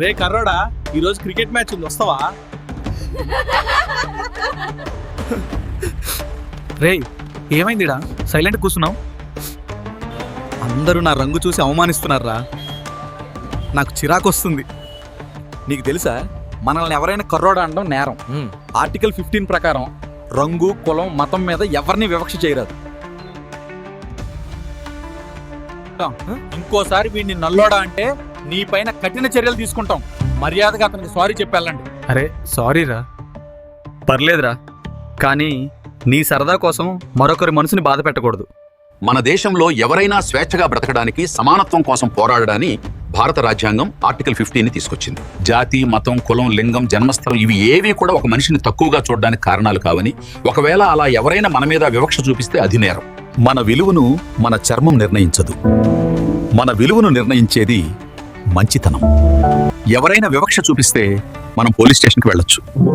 రే కర్రోడా ఈ రోజు cricket match ఉంది వస్తావా? రే ఏమైందిడా? సైలెంట్ కూర్చున్నావు? అందరూ నా రంగు చూసి అవమానిస్తున్నారా నాకు చిరాకు వస్తుంది నీకు తెలుసా? మనల్ని ఎవరైనా కర్రోడా అనడం నేరం. ఆర్టికల్ ఫిఫ్టీన్ ప్రకారం రంగు కులం మతం మీద ఎవరిని వివక్ష చేయరాదు. ఇంకోసారి వీడిని నల్లోడా అంటే నీ పైన కఠిన చర్యలు తీసుకుంటాం. మర్యాదగా అతనికి సారీ చెప్పాలండి అరే సారీరా? పర్లేదురా. కానీ నీ సరదా కోసం మరొకరి మనసుని బాధ పెట్టకూడదు. మన దేశంలో ఎవరైనా స్వేచ్ఛగా బ్రతకడానికి సమానత్వం కోసం పోరాడడాన్ని భారత రాజ్యాంగం ఆర్టికల్ ఫిఫ్టీని తీసుకొచ్చింది. జాతి మతం కులం లింగం జన్మస్థలం ఇవి ఏవి కూడా ఒక మనిషిని తక్కువగా చూడడానికి కారణాలు కావని ఒకవేళ అలా ఎవరైనా మన మీద వివక్ష చూపిస్తే అది నేరం. మన విలువను మన చర్మం నిర్ణయించదు. మన విలువను నిర్ణయించేది మంచితనం. ఎవరైనా వివక్ష చూపిస్తే మనం పోలీస్ స్టేషన్కి వెళ్ళొచ్చు.